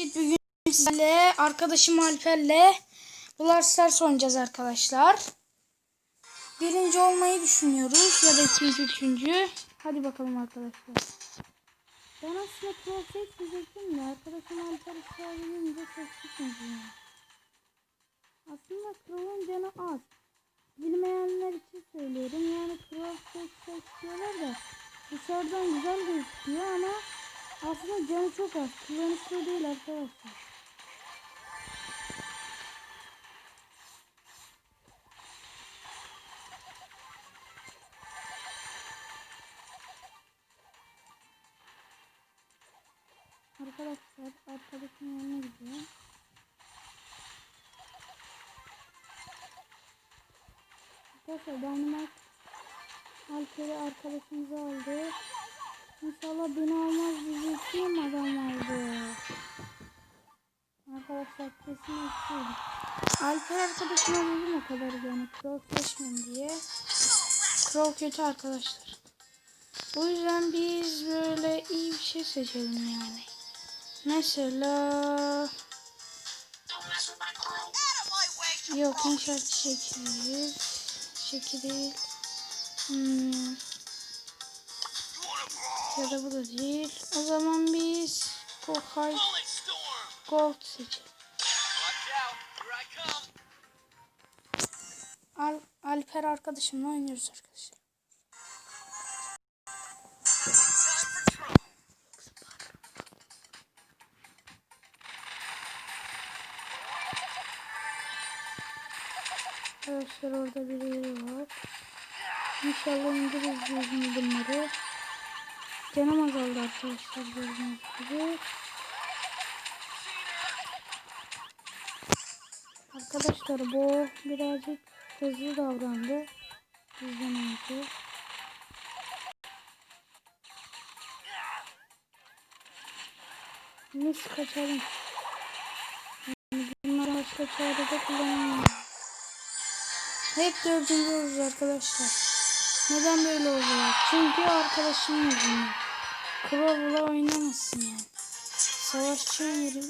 Bugün sizlerle arkadaşım Alper'le Brawl Stars oynayacağız arkadaşlar. Birinci olmayı düşünüyoruz ya da ikinci, üçüncü. Hadi bakalım arkadaşlar. Ben aslında pro seçmeyecektim de arkadaşım Alper ısrar edince seçtik Aslında Crow'un canı az. Bilmeyenler için söylüyorum. Yani Crow seç seç diyorlar da dışarıdan güzel gözüküyor ama aslında canı çok az. Kullanışlı değil arkadaşlar. Arkadaşlar arkadaşın yanına gidiyor. Arkadaşlar Dynamite Alper'i arkadaşımıza aldı. İnşallah beni almaz Kesin eksiydi. Alper arkadaşıma dedim o kadar yani Crow seçmem diye. Crow kötü arkadaşlar. O yüzden biz böyle iyi bir şey seçelim yani. Mesela Yok inşaat şekil Şekil değil hmm. Ya da bu da değil O zaman biz bu high gold seçelim Al Alper arkadaşımla oynuyoruz arkadaşlar Arkadaşlar orada biri var. İnşallah indiririz yüzünü bunları. Canım azaldı arkadaşlar gördüğünüz gibi. Arkadaşlar bu birazcık hızlı davrandı. Bizden önce. Biz kaçalım. Bunlar başka çarede kullanamıyoruz. Hep dördüncü oluruz arkadaşlar. Neden böyle oluyor? Çünkü arkadaşım yüzünden. Crow'la oynamazsın yani. Savaşçı yeri.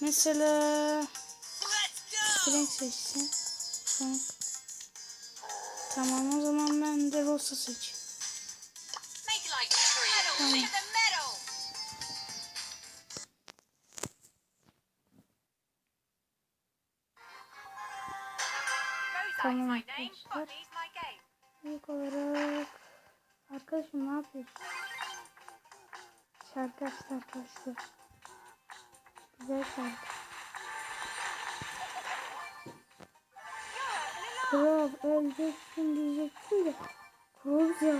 Mesela Seçsin. Frank. Tamam o zaman ben de Rosa seçeyim. Tamam. Tamam arkadaşlar. İlk olarak arkadaşım ne yapıyorsun? Şarkı açtı arkadaşlar. Güzel şarkı. Kral öleceksin diyeceksin de güzel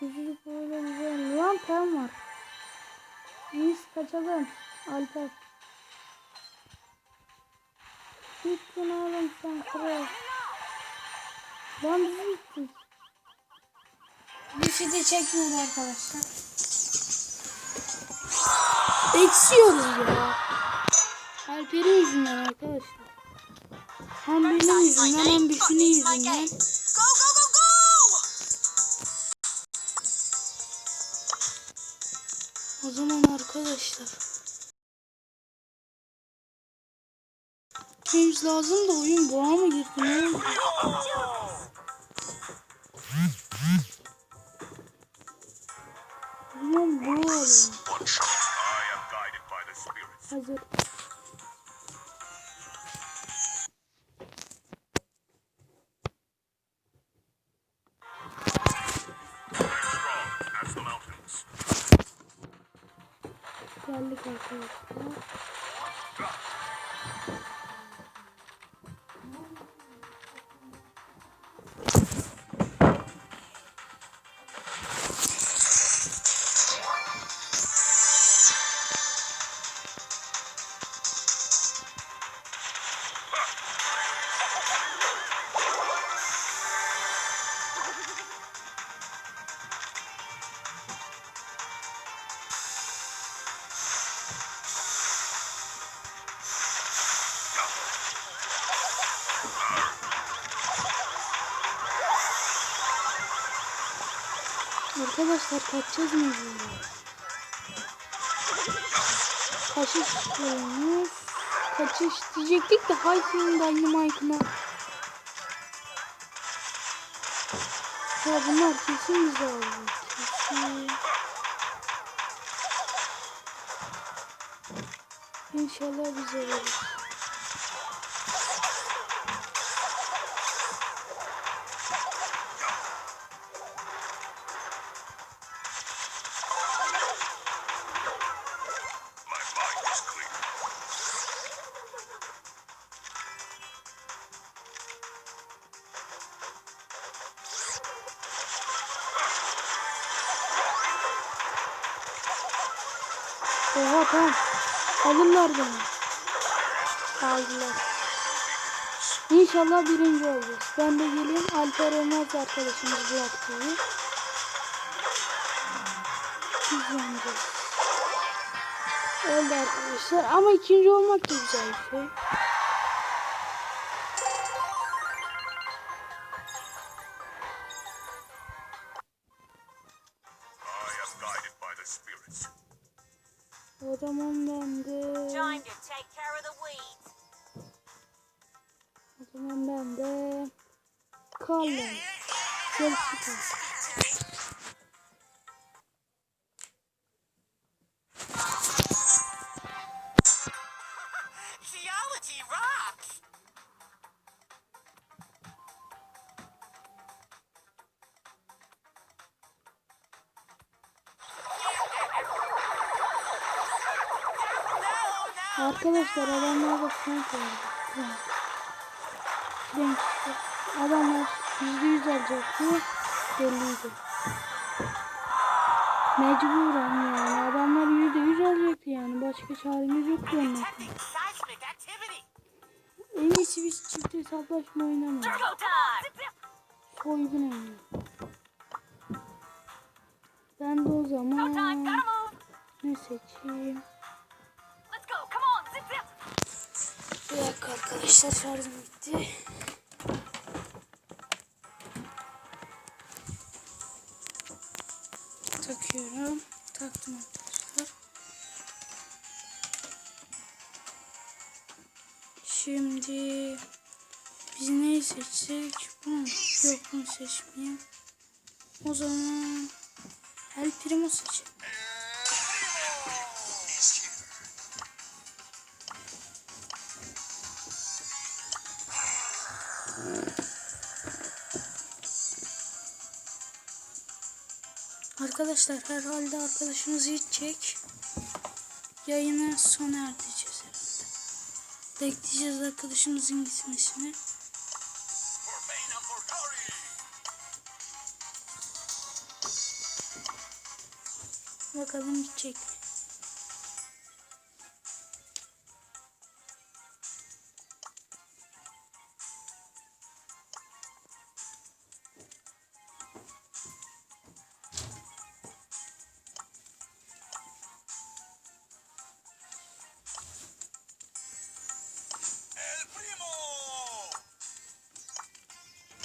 Güçlü böyle güzel. Lan pen var. Biz kaçalım. Alper. Bittin oğlum sen kral. Lan biz bittik. Bir şey de çekmiyor arkadaşlar. Eksiyoruz ya. Alper'in yüzünden arkadaşlar. Hem benim yüzümden hem Büfün'ün yüzünden. Go, go, go, go! O zaman arkadaşlar. Kimse lazım da oyun boğa mı girdi ne oldu? Oyun boğa oldu. Geldik arkadaşlar. Arkadaşlar kaçacağız mı? Kaçış istiyoruz. Kaçış diyecektik de hay senin Dynamite'ına. Ya bunlar kesin bize aldı. Kesin. İnşallah bize verir. Oha tamam. Alırlar beni. Aldılar. İnşallah birinci olacağız. Ben de geleyim. Alper Ölmez arkadaşımız bıraktı. Biz yeneceğiz. Arkadaşlar. Ama ikinci olmak da güzel bir şey. Chelsea. Geology rocks. Arkadaşlar adamlar da. Frank. Frank işte. Adamlar yüzde yüz alacaktı. Belliydi. Mecburen yani. Adamlar yüzde yüz alacaktı yani. Başka çaremiz yoktu onun için. Detecting seismic activity. En iyisi biz çift hesaplaşma oynamayalım. Soygun oyunu. Ben de o zaman ne seçeyim? Bir dakika arkadaşlar şarjım bitti. Arkadaşlar. Şimdi biz neyi seçsek? Bunu? Yok bunu seçmeyeyim. O zaman El Primo seçelim. Arkadaşlar herhalde arkadaşımız gidecek. Yayını sona erdireceğiz herhalde. Bekleyeceğiz arkadaşımızın gitmesini. Bakalım gidecek mi?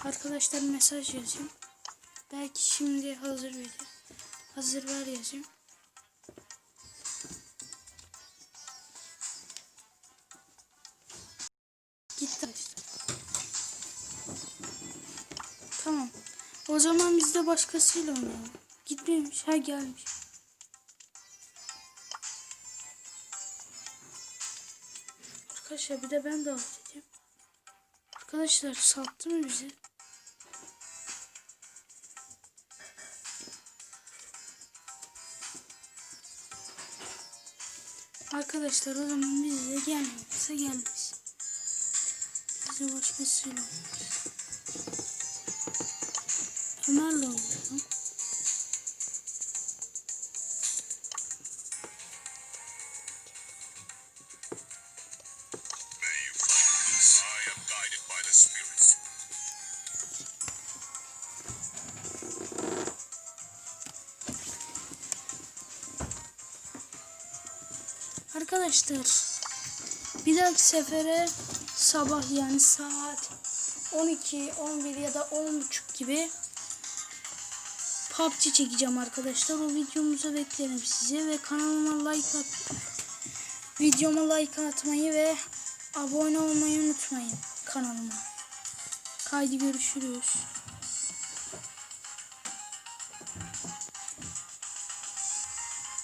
Arkadaşlar mesaj yazayım. Belki şimdi hazır verir. Hazır ver yazayım. Gitti. Tamam. O zaman biz de başkasıyla oynayalım. Gitmemiş. Ha gelmiş. Arkadaşlar bir de ben davet edeyim. Arkadaşlar sattı mı bizi? Arkadaşlar o zaman biz de gelmezse gelmez. Biz de başkasıyla oynarız. Ömer'le oynayalım. May Arkadaşlar bir dahaki sefere sabah yani saat 12, 11 ya da 10.30 gibi PUBG çekeceğim arkadaşlar. O videomuza beklerim sizi ve kanalıma like at Videoma like atmayı ve abone olmayı unutmayın kanalıma. Haydi görüşürüz.